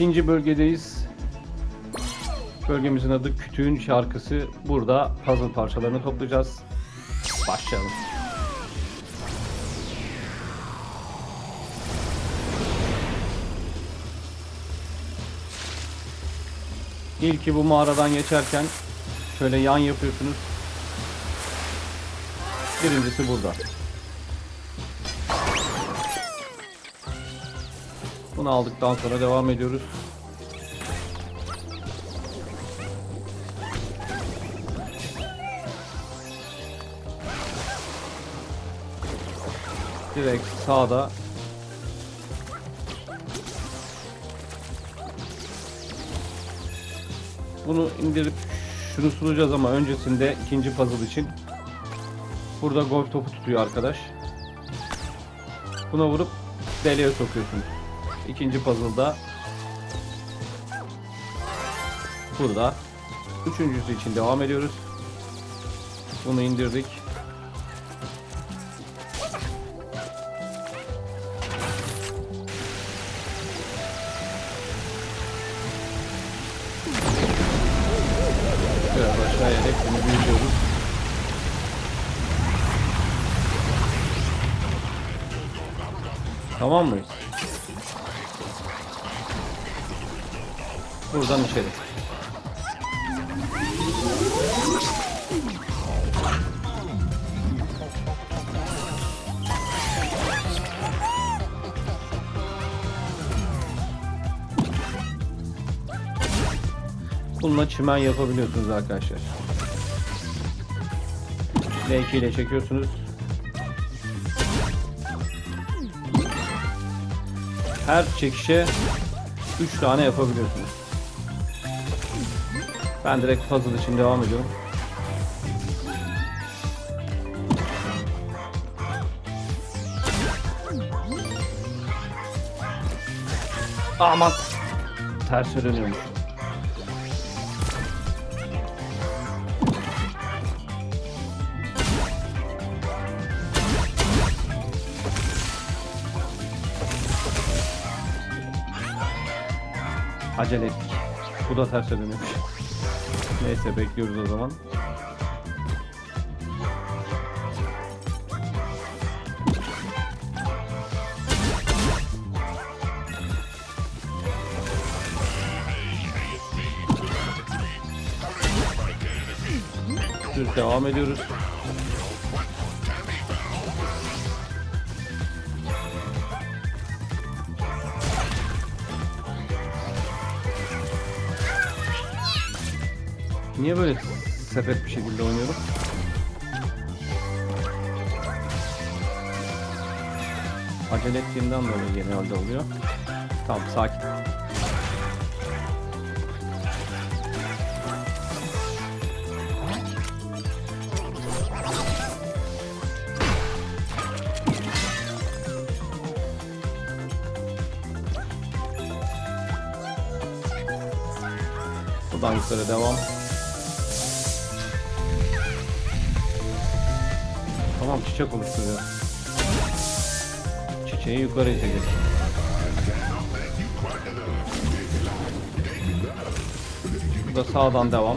İkinci bölgedeyiz. Bölgemizin adı Kütüğün Şarkısı. Burada puzzle parçalarını toplayacağız. Başlayalım. İlki bu mağaradan geçerken şöyle yan yapıyorsunuz. Birincisi burada. Bunu aldıktan sonra devam ediyoruz. Direkt sağda Bunu indirip şunu sunacağız ama öncesinde ikinci puzzle için burada golf topu tutuyor arkadaş. Buna vurup deliğe sokuyorsunuz. İkinci puzzle'da burada. Üçüncüsü için devam ediyoruz. Bunu indirdik. Tamam mıyız? Buradan içeri. Bununla çimen yapabiliyorsunuz arkadaşlar. L2 ile çekiyorsunuz. Her çekişe 3 tane yapabiliyorsunuz. Ben direkt puzzle için devam ediyorum. Aman ters dönüyormuş. Acele ettik. Bu da ters dönüyormuş. Neyse bekliyoruz o zaman. Devam ediyoruz. Niye böyle sepet bir şekilde oynuyorum? Acele ettiğimden dolayı genelde oluyor. Tamam sakin. Buradan yukarı devam. Tamam çiçek oluşturuyor. Çiçeği yukarı iteceğiz. Bu da sağdan devam.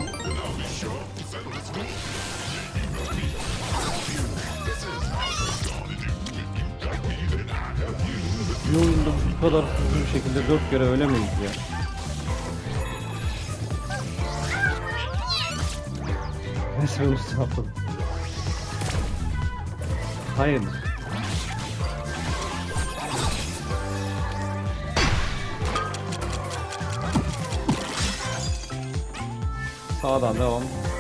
Bir oyunda bu kadar hızlı bir şekilde dört kere ölemeyiz ya. 다행이네. 사다 넘.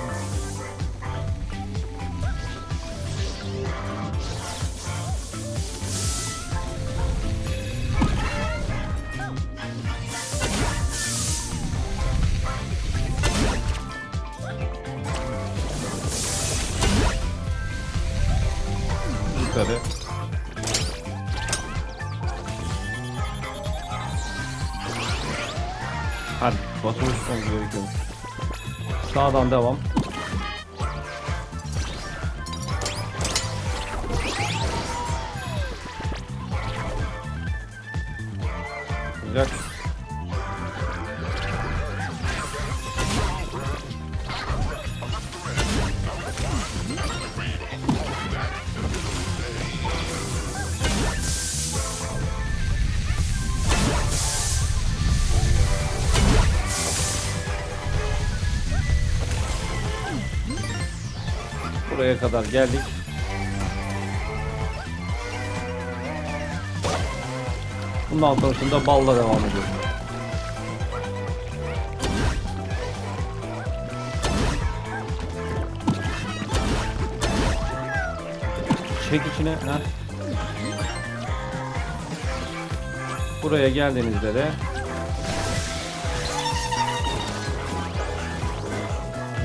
Yukarı. Hadi basılı tutmamız gerekiyor. Sağdan devam. Güzel. Buraya kadar geldik. Bundan sonrasında balla devam ediyoruz. Çek içine. Ha. Buraya geldiğinizde de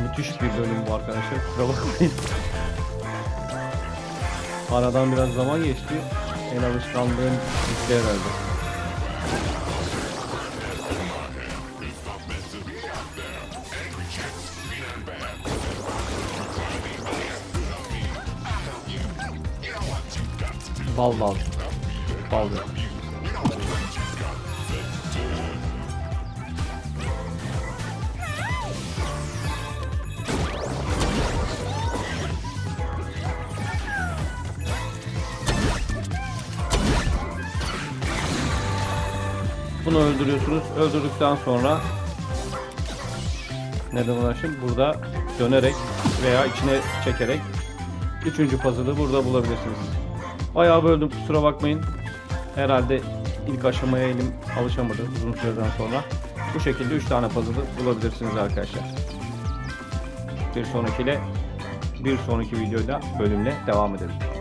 müthiş bir bölüm bu arkadaşlar. Kusura bakmayın. Aradan biraz zaman geçti. El alışkanlığın bitti herhalde. Bal bal. Bal yapmış. Bunu öldürüyorsunuz. Öldürdükten sonra neden uğraşın? Burada dönerek veya içine çekerek üçüncü puzzle'ı burada bulabilirsiniz. Bayağı böldüm kusura bakmayın. Herhalde ilk aşamaya elim alışamadı uzun süreden sonra. Bu şekilde 3 tane puzzle'ı bulabilirsiniz arkadaşlar. Bir sonrakiyle bir sonraki videoda bölümle devam edelim.